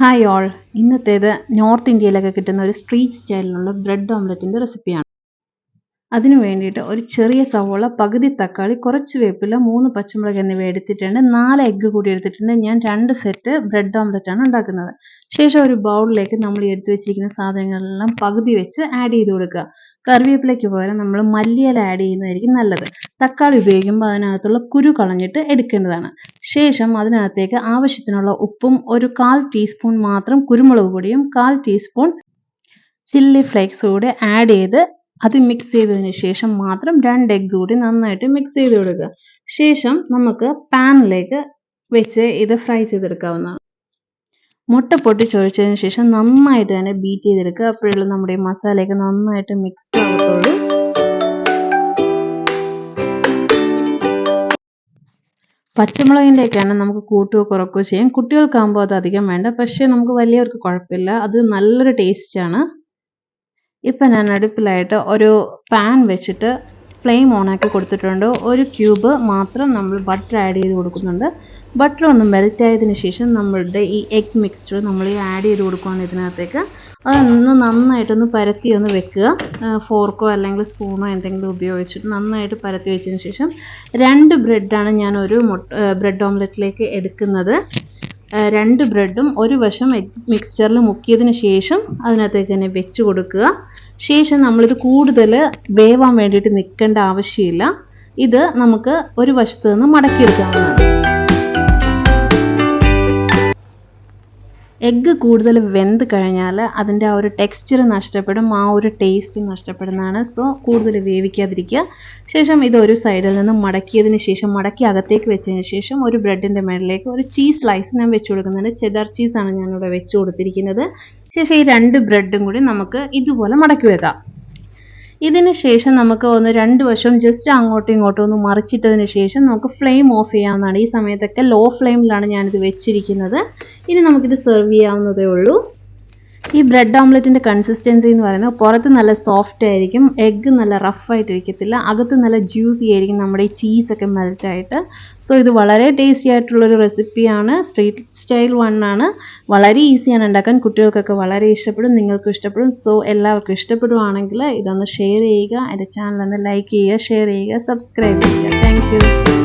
Hi all ഇന്നത്തേത് north ഇന്ത്യയിലൊക്കെ കിട്ടുന്ന ഒരു സ്ട്രീറ്റ് സ്റ്റൈലിലുള്ള ബ്രെഡ് ഓംലെറ്റിന്റെ റെസിപ്പിയാണ്. അതിന് വേണ്ടിയിട്ട് ഒരു ചെറിയ സവോള പകുതി തക്കാളി കുറച്ച് വേപ്പില മൂന്ന് പച്ചമുളക് എന്നിവ എടുത്തിട്ടുണ്ട്. നാല് എഗ്ഗ് കൂടി എടുത്തിട്ടുണ്ട്. ഞാൻ രണ്ട് സെറ്റ് ബ്രെഡ് ഓംലെറ്റാണ് ഉണ്ടാക്കുന്നത്. ശേഷം ഒരു ബൗളിലേക്ക് നമ്മൾ എടുത്തു വെച്ചിരിക്കുന്ന സാധനങ്ങളെല്ലാം പകുതി വെച്ച് ആഡ് ചെയ്ത് കൊടുക്കുക. കറിവേപ്പിലയ്ക്ക് പകരം നമ്മൾ മല്ലിയില ആഡ് ചെയ്യുന്നതായിരിക്കും നല്ലത്. തക്കാളി ഉപയോഗിക്കുമ്പോൾ അതിനകത്തുള്ള കുരു കളഞ്ഞിട്ട് എടുക്കേണ്ടതാണ്. ശേഷം അതിനകത്തേക്ക് ആവശ്യത്തിനുള്ള ഉപ്പും ഒരു കാൽ ടീസ്പൂൺ മാത്രം കുരുമുളക് പൊടിയും കാൽ ടീസ്പൂൺ ചില്ലി ഫ്ലേക്സ് കൂടെ ആഡ് ചെയ്ത് അത് മിക്സ് ചെയ്തതിന് ശേഷം മാത്രം രണ്ട് എഗ്ഗ് കൂടി നന്നായിട്ട് മിക്സ് ചെയ്ത് കൊടുക്കുക. ശേഷം നമുക്ക് പാനിലേക്ക് വെച്ച് ഇത് ഫ്രൈ ചെയ്തെടുക്കാവുന്നതാണ്. മുട്ട പൊട്ടി പൊട്ടിച്ചൊഴിച്ചതിന് ശേഷം നന്നായിട്ട് തന്നെ ബീറ്റ് ചെയ്തെടുക്കുക. അപ്പോഴുള്ള നമ്മുടെ മസാലയൊക്കെ നന്നായിട്ട് മിക്സ് ആകത്തുള്ളൂ പച്ചമുളകിന്റെയൊക്കെയാണ് നമുക്ക് കൂട്ടുകയോ കുറക്കുകയോ ചെയ്യാം. കുട്ടികൾക്കാകുമ്പോൾ അത് അധികം വേണ്ട. പക്ഷേ നമുക്ക് വലിയവർക്ക് കുഴപ്പമില്ല. അത് നല്ലൊരു ടേസ്റ്റാണ് ഇപ്പം ഞാൻ അടുപ്പിലായിട്ട് ഒരു പാൻ വെച്ചിട്ട് ഫ്ലെയിം ഓണാക്കി കൊടുത്തിട്ടുണ്ട്. ഒരു ക്യൂബ് മാത്രം നമ്മൾ ബട്ടർ ആഡ് ചെയ്ത് കൊടുക്കുന്നുണ്ട്. ബട്ടർ ഒന്ന് മെൽറ്റ് ആയതിനു ശേഷം നമ്മളുടെ ഈ എഗ് മിക്സ്ചർ നമ്മൾ ആഡ് ചെയ്ത് കൊടുക്കുകയാണ് ഇതിനകത്തേക്ക്. അതൊന്ന് നന്നായിട്ടൊന്ന് പരത്തി ഒന്ന് വെക്കുക. ഫോർക്കോ അല്ലെങ്കിൽ സ്പൂണോ എന്തെങ്കിലും ഉപയോഗിച്ചിട്ട് നന്നായിട്ട് പരത്തി വെച്ചതിന് ശേഷം രണ്ട് ബ്രെഡാണ് ഞാൻ ഒരു ബ്രെഡ് ഓംലെറ്റിലേക്ക് എടുക്കുന്നത്. രണ്ട് ബ്രെഡും ഒരു വശം മിക്സ്ചറിൽ മുക്കിയതിന് ശേഷം അതിനകത്തേക്ക് തന്നെ വെച്ച് കൊടുക്കുക. ശേഷം നമ്മളിത് കൂടുതൽ വേവാൻ വേണ്ടിയിട്ട് നിൽക്കേണ്ട ആവശ്യമില്ല. ഇത് നമുക്ക് ഒരു വശത്ത് നിന്ന് മടക്കിയെടുക്കാവുന്നതാണ്. എഗ്ഗ് കൂടുതൽ വെന്ത് കഴിഞ്ഞാൽ അതിന്റെ ആ ഒരു ടെക്സ്ചർ നഷ്ടപ്പെടും ആ ഒരു ടേസ്റ്റ് നഷ്ടപ്പെടുന്നതാണ്. സോ കൂടുതൽ വേവിക്കാതിരിക്കുക. ശേഷം ഇത് ഒരു സൈഡിൽ നിന്ന് മടക്കിയതിന് ശേഷം മടക്കി അകത്തേക്ക് വെച്ചതിന് ശേഷം ഒരു ബ്രെഡിന്റെ മേളിലേക്ക് ഒരു ചീസ് സ്ലൈസ് ഞാൻ വെച്ച് കൊടുക്കുന്നുണ്ട്. ചെദർ ചീസാണ് ഞാനിവിടെ വെച്ച് കൊടുത്തിരിക്കുന്നത്. ശേഷം ഈ രണ്ട് ബ്രെഡും കൂടി നമുക്ക് ഇതുപോലെ മടക്കി വെക്കാം. ഇതിന് ശേഷം നമുക്ക് ഒന്ന് രണ്ട് വശവും ജസ്റ്റ് അങ്ങോട്ടും ഇങ്ങോട്ടും ഒന്ന് മറിച്ചിട്ടതിന് ശേഷം നമുക്ക് ഫ്ലെയിം ഓഫ് ചെയ്യാവുന്നതാണ്. ഈ സമയത്തൊക്കെ ലോ ഫ്ലെയിമിലാണ് ഞാനിത് വെച്ചിരിക്കുന്നത്. ഇനി നമുക്കിത് സെർവ് ചെയ്യാവുന്നതേ ഉള്ളൂ. ഈ ബ്രെഡ് ഓംലെറ്റിന്റെ കൺസിസ്റ്റൻസി എന്ന് പറയുന്നത് പുറത്ത് നല്ല സോഫ്റ്റ് ആയിരിക്കും എഗ്ഗ് നല്ല റഫ് റഫായിട്ടിരിക്കത്തില്ല അകത്ത് നല്ല ജ്യൂസി ആയിരിക്കും നമ്മുടെ ഈ ചീസൊക്കെ മെൽറ്റായിട്ട് സോ ഇത് വളരെ ടേസ്റ്റി ആയിട്ടുള്ളൊരു റെസിപ്പിയാണ് സ്ട്രീറ്റ് സ്റ്റൈൽ വൺ ആണ്. വളരെ ഈസിയാണ് ഉണ്ടാക്കാൻ. കുട്ടികൾക്കൊക്കെ വളരെ ഇഷ്ടപ്പെടും നിങ്ങൾക്ക് ഇഷ്ടപ്പെടും. സോ എല്ലാവർക്കും ഇഷ്ടപ്പെടുവാണെങ്കിൽ ഇതൊന്ന് ഷെയർ ചെയ്യുക. എന്റെ ചാനൽ ഒന്ന് ലൈക്ക് ചെയ്യുക ഷെയർ ചെയ്യുക സബ്സ്ക്രൈബ് ചെയ്യുക. താങ്ക്